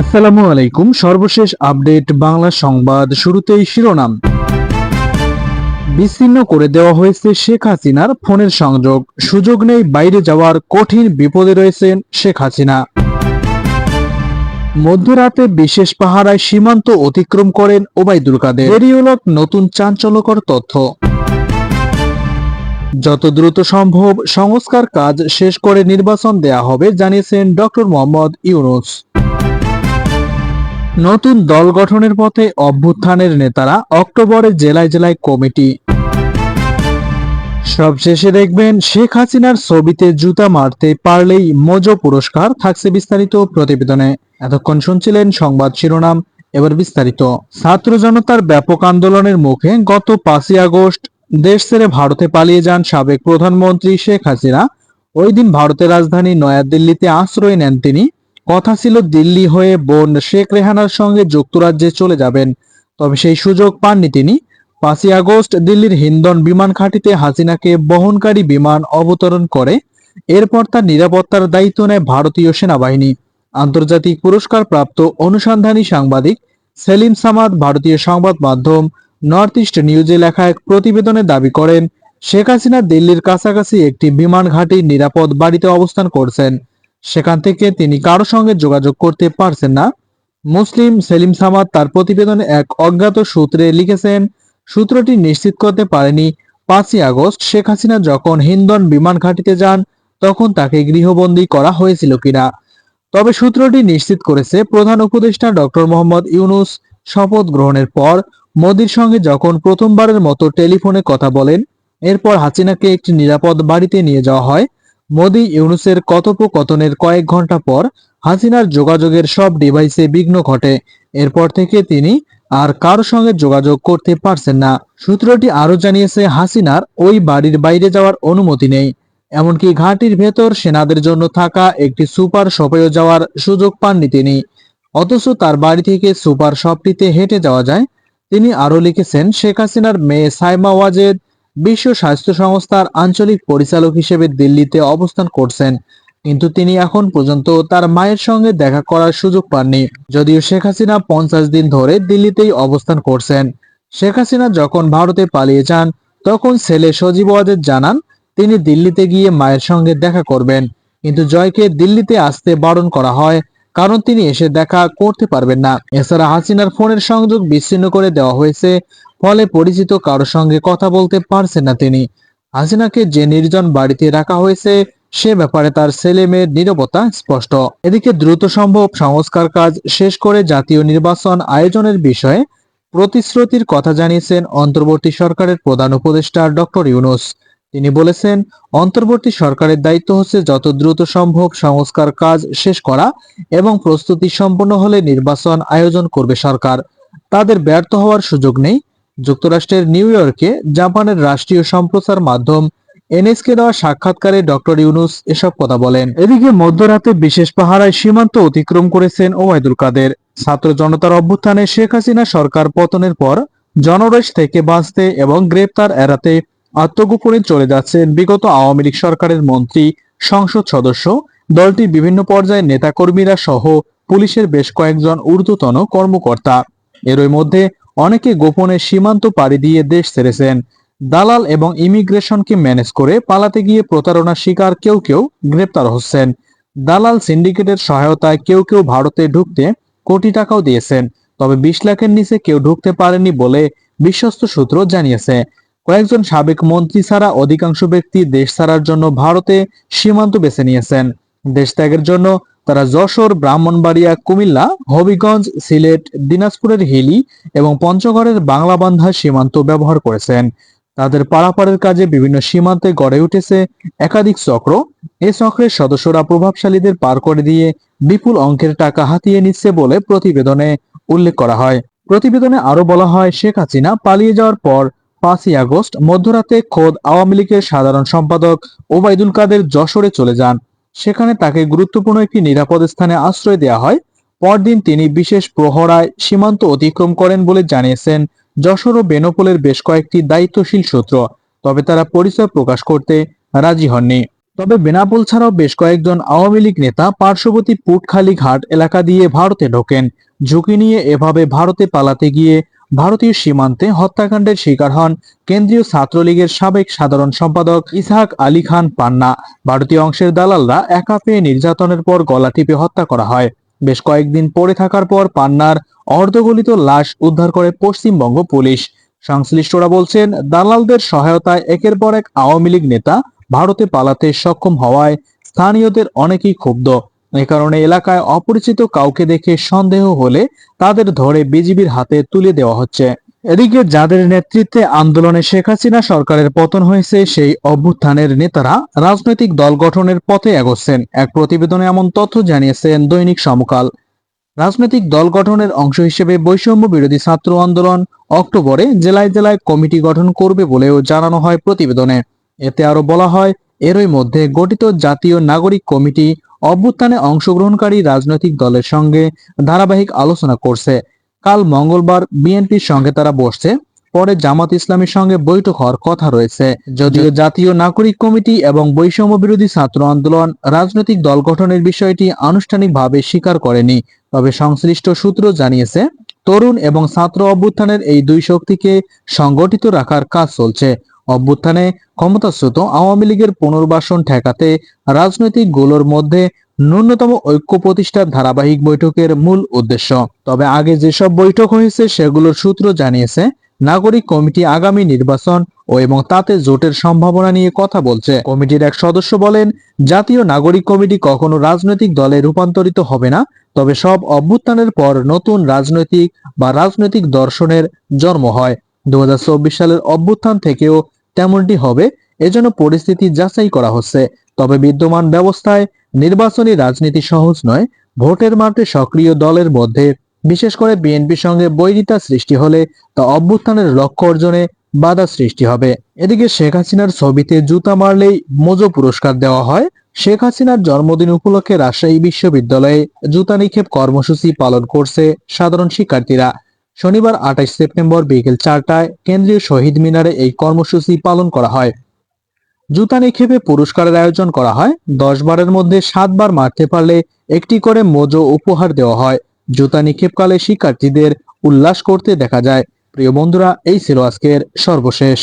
আসসালামু আলাইকুম। সর্বশেষ আপডেট বাংলা সংবাদ শুরুতেই শিরোনাম। বিচ্ছিন্ন করে দেওয়া হয়েছে শেখ হাসিনার ফোনের সংযোগ। সুযোগ নেই বাইরে যাওয়ার কঠিন বিপদে রয়েছেন শেখ হাসিনা। মধ্যরাতে বিশেষ পাহারায় সীমান্ত অতিক্রম করেন ওবায়দুল কাদের। রেডিওলক নতুন চাঞ্চল্যকর তথ্য। যত দ্রুত সম্ভব সংস্কার কাজ শেষ করে নির্বাচন দেয়া হবে, জানিয়েছেন ডক্টর মোহাম্মদ ইউনুস। নতুন দল গঠনের পথে অভ্যুত্থানের নেতারা অক্টোবরে জেলায় জেলায় কমিটি। সবশেষে দেখবেন শেখ হাসিনার ছবিতে জুতা মারতে পারলেই মজো পুরস্কার থাকছে বিস্তারিত প্রতিবেদনে। এতক্ষণ শুনছিলেন সংবাদ শিরোনাম, এবার বিস্তারিত। ছাত্র জনতার ব্যাপক আন্দোলনের মুখে গত পাঁচই আগস্ট দেশ ছেড়ে ভারতে পালিয়ে যান সাবেক প্রধানমন্ত্রী শেখ হাসিনা। ওই দিন ভারতের রাজধানী নয়াদিল্লিতে আশ্রয় নেন তিনি। কথা ছিল দিল্লি হয়ে বোন শেখ রেহানার সঙ্গে যুক্তরাজ্যে চলে যাবেন। তবে সেই সুযোগ পাননি তিনি। পাঁচই আগস্ট দিল্লির হিন্দন বিমান ঘাঁটিতে হাসিনাকে বহনকারী বিমান অবতরণ করে। এরপর তার নিরাপত্তার দায়িত্ব নেয় ভারতীয় সেনাবাহিনী। আন্তর্জাতিক পুরস্কার প্রাপ্ত অনুসন্ধানী সাংবাদিক সেলিম সামাদ ভারতীয় সংবাদ মাধ্যম নর্থ ইস্ট নিউজে লেখা এক প্রতিবেদনে দাবি করেন, শেখ হাসিনা দিল্লির কাছাকাছি একটি বিমান ঘাঁটির নিরাপদ বাড়িতে অবস্থান করছেন। সেখান থেকে তিনি কারও সঙ্গে যোগাযোগ করতে পারছেন না। মুসলিম সেলিম সামাদ তার প্রতিবেদনে এক অজ্ঞাত সূত্রে লিখেছেন, সূত্রটি নিশ্চিত করতে পারেনি। পাঁচই আগস্ট শেখ হাসিনা যখন হিন্দন বিমান ঘাঁটিতে যান, তখন তাকে গৃহবন্দী করা হয়েছিল কিনা। তবে সূত্রটি নিশ্চিত করেছে, প্রধান উপদেষ্টা ডক্টর মোহাম্মদ ইউনুস শপথ গ্রহণের পর মোদির সঙ্গে যখন প্রথমবারের মতো টেলিফোনে কথা বলেন, এরপর হাসিনাকে একটি নিরাপদ বাড়িতে নিয়ে যাওয়া হয়। মোদি ইউনুসের কথোপকথনের কয়েক ঘণ্টা পর হাসিনার যোগাযোগের সব ডিভাইসে বিঘ্ন ঘটে। এরপর থেকে তিনি আর কারও সঙ্গে যোগাযোগ করতে পারছেন না। সূত্রটি আরও জানিয়েছে, হাসিনার ওই বাড়ির বাইরে যাওয়ার অনুমতি নেই। এমনকি ঘাটির ভেতর সেনাদের জন্য থাকা একটি সুপার শপেও যাওয়ার সুযোগ পাননি তিনি। অথচ তার বাড়ি থেকে সুপার শপটিতে হেঁটে যাওয়া যায়। তিনি আরও লিখেছেন, শেখ হাসিনার মেয়ে সাইমা ওয়াজেদ বিশ্ব স্বাস্থ্য সংস্থার আঞ্চলিক পরিচালক হিসেবে দিল্লিতে অবস্থান করছেন। কিন্তু তিনি এখন পর্যন্ত তার মায়ের সঙ্গে দেখা করার সুযোগ পাননি। যদিও শেখ হাসিনা পঞ্চাশ দিন ধরে দিল্লিতেই অবস্থান করছেন। শেখ হাসিনা যখন ভারতে পালিয়ে যান, তখন ছেলে সজীব ওয়াজেদ জানান, তিনি দিল্লিতে গিয়ে মায়ের সঙ্গে দেখা করবেন। কিন্তু জয়কে দিল্লিতে আসতে বারণ করা হয়। কারণ তিনি এসে দেখা করতে পারবেন না। এছাড়া হাসিনার ফোনের সংযোগ বিচ্ছিন্ন করে দেওয়া হয়েছে, ফলে পরিচিত কারোর সঙ্গে কথা বলতে পারছেন না তিনি। হাসিনাকে যে নির্জন বাড়িতে রাখা হয়েছে, সে ব্যাপারে তার ছেলে মেয়ের নিরবতা স্পষ্ট। এদিকে দ্রুত সম্ভব সংস্কার কাজ শেষ করে জাতীয় নির্বাচন আয়োজনের বিষয়ে প্রতিশ্রুতির কথা জানিয়েছেন অন্তর্বর্তী সরকারের প্রধান উপদেষ্টা ডক্টর ইউনুস। তিনি বলেছেন, অন্তর্বর্তী সরকারের দায়িত্ব হচ্ছে যত দ্রুত সম্ভব সংস্কার কাজ শেষ করা এবং প্রস্তুতি সম্পন্ন হলে নির্বাচন আয়োজন করবে সরকার। তাদের ব্যর্থ হওয়ার সুযোগ নেই। যুক্তরাষ্ট্রের নিউ ইয়র্কে জাপানের রাষ্ট্রীয় সম্প্রচার মাধ্যম এনএসকে দেওয়া সাক্ষাৎকারে ডক্টর ইউনুস এসব কথা বলেন। এদিকে মধ্যরাতে বিশেষ পাহারায় সীমান্ত অতিক্রম করেছেন ওবায়দুল কাদের। ছাত্র জনতার অভ্যুত্থানে শেখ হাসিনা সরকার পতনের পর জনরোষ থেকে বাঁচতে এবং গ্রেপ্তার এড়াতে আত্মগোপনে চলে যাচ্ছেন বিগত আওয়ামী লীগ সরকারের মন্ত্রী, সংসদ সদস্য, দলটির বিভিন্ন পর্যায়ের নেতাকর্মীরা সহ পুলিশের বেশ কয়েকজন ঊর্ধ্বতন কর্মকর্তা। এরই মধ্যে অনেকে গোপনে সীমান্ত পাড়ি দিয়ে দেশ ছেড়েছেন। দালাল এবং ইমিগ্রেশনকে ম্যানেজ করে পালাতে গিয়ে প্রতারণার শিকার কেউ কেউ গ্রেপ্তার হচ্ছেন। দালাল সিন্ডিকেটের সহায়তায় কেউ কেউ ভারতে ঢুকতে কোটি টাকাও দিয়েছেন, তবে বিশ লাখের নিচে কেউ ঢুকতে পারেনি বলে বিশ্বস্ত সূত্র জানিয়েছে। কয়েকজন সাবেক মন্ত্রী ছাড়া অধিকাংশ ব্যক্তি দেশ ছাড়ার জন্য ভারতে সীমান্ত বেছে নিয়েছেন। দেশ ত্যাগের জন্য তারা যশোর, ব্রাহ্মণবাড়িয়া, কুমিল্লা, হবিগঞ্জ, সিলেট, দিনাজপুরের হিলি এবং পঞ্চগড়ের বাংলাবান্ধা সীমান্ত ব্যবহার করেছেন। তাদের পারাপারের কাজে বিভিন্ন সীমান্তে গড়ে উঠেছে একাধিক চক্র। এই চক্রের সদস্যরা প্রভাবশালীদের পার করে দিয়ে বিপুল অঙ্কের টাকা হাতিয়ে নিচ্ছে বলে প্রতিবেদনে উল্লেখ করা হয়। প্রতিবেদনে আরও বলা হয়, শেখ হাসিনা পালিয়ে যাওয়ার পর পাঁচই আগস্ট মধ্যরাতে খোদ আওয়ামী লীগের সাধারণ সম্পাদক ওবায়দুল কাদের যশোরে চলে যান। সেখানে তাকে গুরুত্বপূর্ণ একটি নিরাপদ স্থানে আশ্রয় দেওয়া হয়। পরদিন তিনি বিশেষ প্রহরায় সীমান্ত অতিক্রম করেন বলে জানিয়েছেন। যশোর ও বেনপোলের বেশ কয়েকটি দায়িত্বশীল সূত্র, তবে তারা পরিচয় প্রকাশ করতে রাজি হননি। তবে বেনাপোল ছাড়াও বেশ কয়েকজন আওয়ামী লীগ নেতা পার্শ্ববর্তী পুটখালি ঘাট এলাকা দিয়ে ভারতে ঢোকেন। ঝুঁকি নিয়ে এভাবে ভারতে পালাতে গিয়ে ভারতীয় সীমান্তে হত্যাকাণ্ডের শিকার হন কেন্দ্রীয় ছাত্রলীগের সাবেক সাধারণ সম্পাদক ইসহাক আলী খান পান্না। ভারতীয় অংশের দালালরা একা পেয়ে নির্যাতনের পর গলা টিপে হত্যা করা হয়। বেশ কয়েকদিন পড়ে থাকার পর পান্নার অর্ধগলিত লাশ উদ্ধার করে পশ্চিমবঙ্গ পুলিশ। সংশ্লিষ্টরা বলছেন, দালালদের সহায়তায় একের পর এক আওয়ামী লীগ নেতা ভারতে পালাতে সক্ষম হওয়ায় স্থানীয়দের অনেকেই ক্ষুব্ধ। এ কারণে এলাকায় অপরিচিত কাউকে দেখে সন্দেহ হলে তাদের ধরে বিজিবির হাতে তুলে দেওয়া হচ্ছে। এদিকে যাদের নেতৃত্বে আন্দোলনে শেখ হাসিনা সরকারের পতন হয়েছে, সেই অভ্যুত্থানের নেতারা রাজনৈতিক দল গঠনের পথে এগোচ্ছেন। এক প্রতিবেদনে এমন তথ্য জানিয়েছেন দৈনিক সমকাল। রাজনৈতিক দল গঠনের অংশ হিসেবে বৈষম্য বিরোধী ছাত্র আন্দোলন অক্টোবরে জেলায় জেলায় কমিটি গঠন করবে বলেও জানানো হয় প্রতিবেদনে। এতে আরও বলা হয়, এরই মধ্যে গঠিত জাতীয় নাগরিক কমিটি অভ্যুত্থানে অংশগ্রহণকারী রাজনৈতিক দলের সঙ্গে ধারাবাহিক আলোচনা করছে। কাল মঙ্গলবার বিএনপির সঙ্গে তারা বসছে। পরে জামাত ইসলামের সঙ্গে বৈঠক হওয়ার কথা রয়েছে। যদিও জাতীয় নাগরিক কমিটি এবং বৈষম্য বিরোধী ছাত্র আন্দোলন রাজনৈতিক দল গঠনের বিষয়টি আনুষ্ঠানিকভাবে স্বীকার করেনি। তবে সংশ্লিষ্ট সূত্র জানিয়েছে তরুণ এবং ছাত্র অভ্যুত্থানের এই দুই শক্তিকে সংগঠিত রাখার কাজ চলছে। অভ্যুত্থানে ক্ষমতাচ্যুত আওয়ামী লীগের পুনর্বাসন ঠেকাতে রাজনৈতিক গোলোর মধ্যে ন্যূনতম ঐক্য প্রতিষ্ঠার ধারাবাহিক বৈঠকের মূল উদ্দেশ্য। তবে আগে যেসব বৈঠক হয়েছে, সেগুলোর সূত্র জানিয়েছে, নাগরিক কমিটি আগামী নির্বাচন ও এবং তাতে জোটের সম্ভাবনা নিয়ে কথা বলছে। কমিটির এক সদস্য বলেন, জাতীয় নাগরিক কমিটি কখনো রাজনৈতিক দলে রূপান্তরিত হবে না, তবে সব অভ্যুত্থানের পর নতুন রাজনৈতিক বা রাজনৈতিক দর্শনের জন্ম হয়। দু হাজার চব্বিশ সালের অভ্যুত্থান থেকেও তেমনটি হবে। এজন্য পরিস্থিতি যাচাই করা হচ্ছে। তবে বিদ্যমান ব্যবস্থায় নির্বাচনী রাজনীতি সহজ নয়। ভোটের মাঠে সক্রিয় দলের মধ্যে, বিশেষ করে বিএনপির সঙ্গে বৈরিতা সৃষ্টি হলে তা অভ্যুত্থানের লক্ষ্য অর্জনে বাধা সৃষ্টি হবে। এদিকে শেখ হাসিনার ছবিতে জুতা মারলেই মোজো পুরস্কার দেওয়া হয়। শেখ হাসিনার জন্মদিন উপলক্ষে রাজশাহী বিশ্ববিদ্যালয়ে জুতা নিক্ষেপ কর্মসূচি পালন করছে সাধারণ শিক্ষার্থীরা। শনিবার আঠাশ সেপ্টেম্বর বিকেল চারটায় কেন্দ্রীয় শহীদ মিনারে এই কর্মসূচি পালন করা হয়। জুতা নিক্ষেপে পুরস্কারের আয়োজন করা হয়। দশ বারের মধ্যে সাতবার মারতে পারলে একটি করে মোজো উপহার দেওয়া হয়। জুতা নিক্ষেপকালে শিক্ষার্থীদের উল্লাস করতে দেখা যায়। প্রিয় বন্ধুরা, এই ছিল আজকের সর্বশেষ।